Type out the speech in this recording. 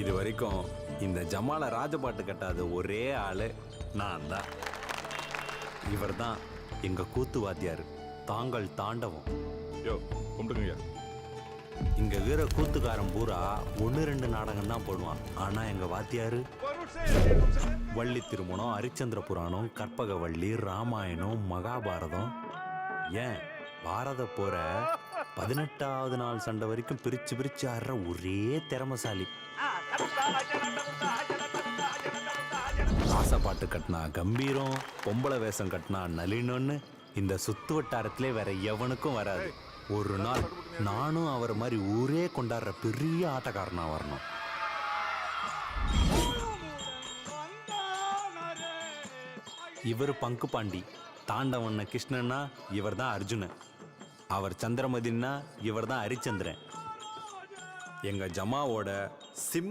இது வரைக்கும் இந்த ஜமால ராஜபாட்டு கட்டாத ஒரே ஆளு நான் தான் இவர் தான் எங்க கூத்து வாத்தியார். தாங்கள் தாண்டவம். யோ கும்பிடுங்கய்யா இங்க வீர கூத்துக்காரன் பூரா ஒன்று ரெண்டு நாடகம் தான் போடுவான். ஆனா எங்க வாத்தியாரு? வள்ளி திருமணம் ஹரிச்சந்திர புராணம் கற்பகவள்ளி ராமாயணம் மகாபாரதம். ஏன்? பாரத போற பதினெட்டாவது நாள் சண்டை வரைக்கும் பிரிச்சு பிரிச்சு ஆடுற ஒரே திறமசாலி. ஆசைப்பாட்டு கட்டினா கம்பீரம் பொம்பளை வேஷம் கட்டினா நளினோன்னு இந்த சுத்து வட்டாரத்திலே வேற எவனுக்கும் வராது. ஒரு நாள் நானும் அவர் மாதிரி ஊரே கொண்டாடுற பெரிய ஆட்டக்காரனா வரணும். இவர் பங்கு பாண்டி தாண்டவண்ண கிருஷ்ணன்னா இவர் தான் அர்ஜுனன். அவர் சந்திரமதின்னா இவர் தான் ஹரிச்சந்திரன் எங்க ஜமாவோட சிம்